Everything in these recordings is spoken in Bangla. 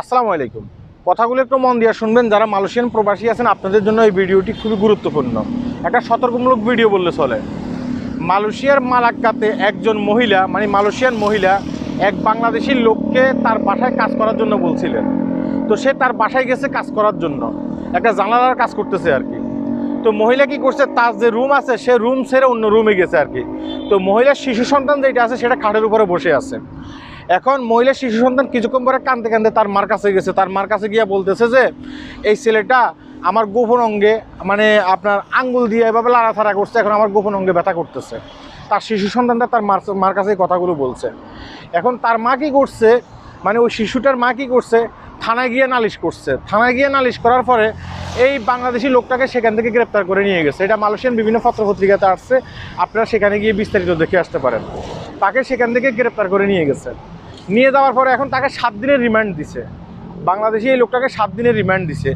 আসসালামু আলাইকুম। কথাগুলো একটু মন দিয়ে শুনবেন, যারা মালয়েশিয়ান প্রবাসী আছেন, আপনাদের জন্য এই ভিডিওটি খুবই গুরুত্বপূর্ণ। একটা সতর্কমূলক ভিডিও বললে চলে। মালয়েশিয়ার মালাক্কাতে একজন মহিলা মানে মালয়েশিয়ান মহিলা, এক বাংলাদেশি লোককে তার বাসায় কাজ করার জন্য বলছিলেন। তো সে তার বাসায় গেছে কাজ করার জন্য। একটা জানালার কাজ করতেছে আর কি। তো মহিলা কি করছে, তার যে রুম আছে, সে রুম ছেড়ে অন্য রুমে গেছে আর কি। তো মহিলার শিশু সন্তান যেটা আছে, সেটা খাটের উপরে বসে আছে। এখন মহিলা শিশু সন্তান কিছুক্ষণ পরে কান্দতে কান্দতে তার মার কাছে গেছে। তার মার কাছে গিয়ে বলতেছে যে, এই ছেলেটা আমার গোপন অঙ্গে মানে আপনার আঙ্গুল দিয়ে এভাবে লাড়াথাড়া করছে, এখন আমার গোপন অঙ্গে ব্যথা করতেছে। তার শিশু সন্তানটা তার মার মার কাছে কথাগুলো বলছে। এখন তার মা কী করছে মানে ওই শিশুটার মা কী করছে, থানায় গিয়ে নালিশ করছে। থানায় গিয়ে নালিশ করার পরে এই বাংলাদেশি লোকটাকে সেখান থেকে গ্রেপ্তার করে নিয়ে গেছে। এটা মালয়েশিয়ান বিভিন্ন পত্রপত্রিকাতে আসছে, আপনারা সেখানে গিয়ে বিস্তারিত দেখে আসতে পারেন। তাকে সেখান থেকে গ্রেপ্তার করে নিয়ে গেছে। নিয়ে যাওয়ার পরে এখন তাকে সাত দিনের রিমান্ড দিছে। বাংলাদেশি এই লোকটাকে সাত দিনের রিমান্ড দিছে।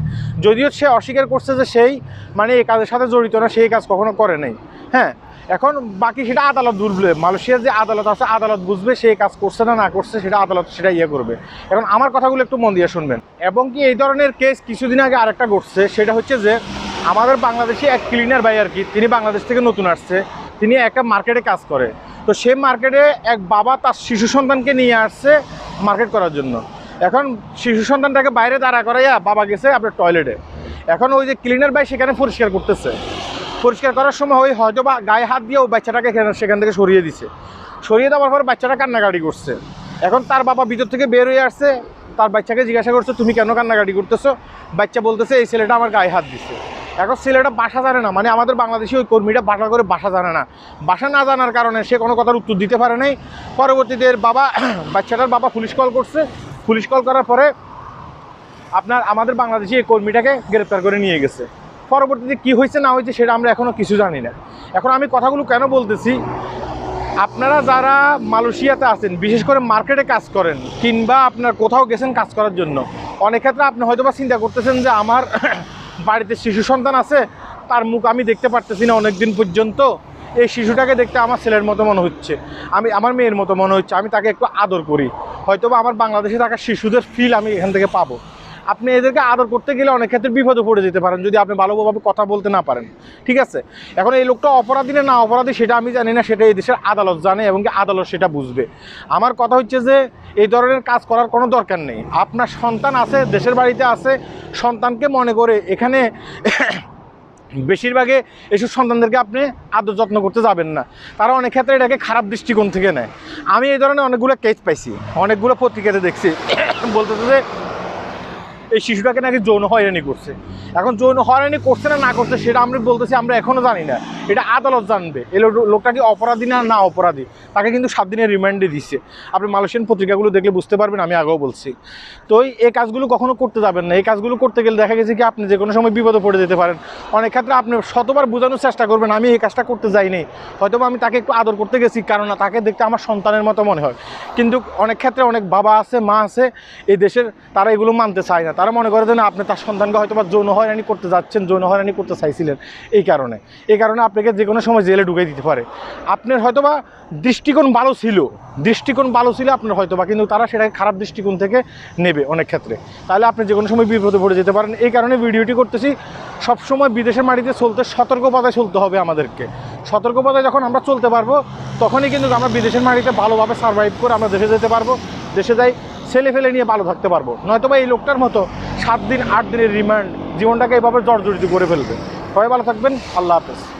যদিও সে অস্বীকার করছে যে সেই মানে এই কাজের সাথে জড়িত না সেই কাজ কখনো করে নাই। হ্যাঁ এখন বাকি সেটা আদালত বুঝবে। মালয়েশিয়ার যে আদালত আছে, আদালত বুঝবে সেই কাজ করছে না না করছে, সেটা আদালত, সেটা ইয়ে করবে। এখন আমার কথাগুলো একটু মন দিয়ে শুনবেন। এবং কি এই ধরনের কেস কিছুদিন আগে আরেকটা ঘটছে, সেটা হচ্ছে যে আমাদের বাংলাদেশি এক ক্লিনার ভাই আর কি, তিনি বাংলাদেশ থেকে নতুন আসছে। তিনি একটা মার্কেটে কাজ করে। তো সে মার্কেটে এক বাবা তার শিশু সন্তানকে নিয়ে আসছে মার্কেট করার জন্য। এখন শিশু সন্তানটাকে বাইরে দাঁড়া করাইয়া বাবা গেছে আপনার টয়লেটে। এখন ওই যে ক্লিনার ভাই সেখানে পরিষ্কার করতেছে। পরিষ্কার করার সময় ওই হয়তো বা গায়ে হাত দিয়ে ওই বাচ্চাটাকে সেখান থেকে সরিয়ে দিছে। সরিয়ে দেওয়ার পর বাচ্চাটা কান্নাকাটি করছে। এখন তার বাবা ভিতর থেকে বের হয়ে আসছে, তার বাচ্চাকে জিজ্ঞাসা করছে, তুমি কেন কান্নাকাটি করতেছো? বাচ্চা বলতেছে, এই ছেলেটা আমার গায়ে হাত দিছে। এখন ছেলেটা বাসা জানে না মানে আমাদের বাংলাদেশি ওই কর্মীটা বাসা করে বাসা জানে না। বাসা না জানার কারণে সে কোনো কথার উত্তর দিতে পারে নাই। পরবর্তীতে বাবা, বাচ্চাটার বাবা পুলিশ কল করছে। পুলিশ কল করার পরে আপনার আমাদের বাংলাদেশি এই কর্মীটাকে গ্রেপ্তার করে নিয়ে গেছে। পরবর্তীতে কি হয়েছে না হয়েছে সেটা আমরা এখনও কিছু জানি না। এখন আমি কথাগুলো কেন বলতেছি? আপনারা যারা মালয়েশিয়াতে আছেন, বিশেষ করে মার্কেটে কাজ করেন, কিংবা আপনার কোথাও গেছেন কাজ করার জন্য, অনেক ক্ষেত্রে আপনি হয়তো বা চিন্তা করতেছেন যে আমার বাড়িতে শিশু সন্তান আছে, তার মুখ আমি দেখতে পারতেছি না অনেকদিন পর্যন্ত। এই শিশুটাকে দেখতে আমার ছেলের মতো মনে হচ্ছে। আমি, আমার মেয়ের মতো মনে হচ্ছে। আমি তাকে একটু আদর করি। হয়তো আমার বাংলাদেশে থাকা শিশুদের ফিল আমি এখান থেকে পাবো। আপনি এদেরকে আদর করতে গেলে অনেক ক্ষেত্রে বিপদে পড়ে যেতে পারেন, যদি আপনি ভালোভাবে কথা বলতে না পারেন। ঠিক আছে? এখন এই লোকটা অপরাধী না অপরাধী সেটা আমি জানি না, সেটা এই দেশের আদালত জানে এবং কি আদালত সেটা বুঝবে। আমার কথা হচ্ছে যে, এই ধরনের কাজ করার কোনো দরকার নেই। আপনার সন্তান আছে, দেশের বাড়িতে আছে, সন্তানকে মনে করে এখানে বেশিরভাগে এসব সন্তানদেরকে আপনি আদর যত্ন করতে যাবেন না। তারা অনেক ক্ষেত্রে এটাকে খারাপ দৃষ্টিকোণ থেকে নেয়। আমি এই ধরনের অনেকগুলো কেস পাইছি, অনেকগুলো পত্রিকাতে দেখছি। বলতেছে যে এই শিশুটাকে নাকি যৌন হয়রানি করছে। এখন যৌন হয়রানি করছে না না করছে, সেটা আমরা বলতেছি, আমরা এখনও জানি না। এটা আদালত জানবে। লোক- লোকটা কি অপরাধী না না অপরাধী? তাকে কিন্তু সাত দিনের রিমান্ডে দিচ্ছে আপনি মালয়েশিয়ান পত্রিকাগুলো দেখলে বুঝতে পারবেন, আমি আগেও বলছি। তো এই- কাজগুলো কখনো করতে যাবেন না। এই কাজগুলো করতে গেলে দেখা গেছে কি, আপনি যে কোনো সময় বিপদে পড়ে যেতে পারেন। অনেক ক্ষেত্রে আপনি শতবার বোঝানোর চেষ্টা করবেন, আমি এই কাজটা করতে যাইনি। হয়তো আমি তাকে একটু আদর করতে গেছি, কারণ তাকে দেখতে আমার সন্তানের মতো মনে হয়। কিন্তু অনেক ক্ষেত্রে অনেক বাবা আছে, মা আছে, এই দেশের তারা এগুলো মানতে চায় না। তারা মনে করে যে, না, আপনি তার সন্তানকে হয়তো বা যৌন হয়রানি করতে যাচ্ছেন, যৌন হয়রানি করতে চাইছিলেন। এই কারণে। এই কারণে আপনাকে যে কোনো সময় জেলে ঢুকে দিতে পারে। আপনার হয়তো বা দৃষ্টিকোণ ভালো ছিল। দৃষ্টিকোণ ভালো ছিল আপনার হয়তো বা কিন্তু তারা সেটাকে খারাপ দৃষ্টিকোণ থেকে নেবে অনেক ক্ষেত্রে। তাহলে আপনি যে কোনো সময় বিপদে পড়ে যেতে পারেন। এই কারণে ভিডিওটি করতেছি, সবসময় বিদেশের মাটিতে চলতে সতর্কতায় চলতে হবে আমাদেরকে। সতর্কতায় যখন আমরা চলতে পারব, তখনই কিন্তু আমরা বিদেশের মাটিতে ভালোভাবে সার্ভাইভ করে আমরা দেশে যেতে পারব, দেশে যাই ছেলে ফেলে নিয়ে ভালো থাকতে পারব। নয়তো বা এই লোকটার মতো সাত দিন, আট দিনের রিমান্ড জীবনটাকে এভাবে জর্জরিত করে ফেলবে। সবাই ভালো থাকবেন। আল্লাহ হাফেজ।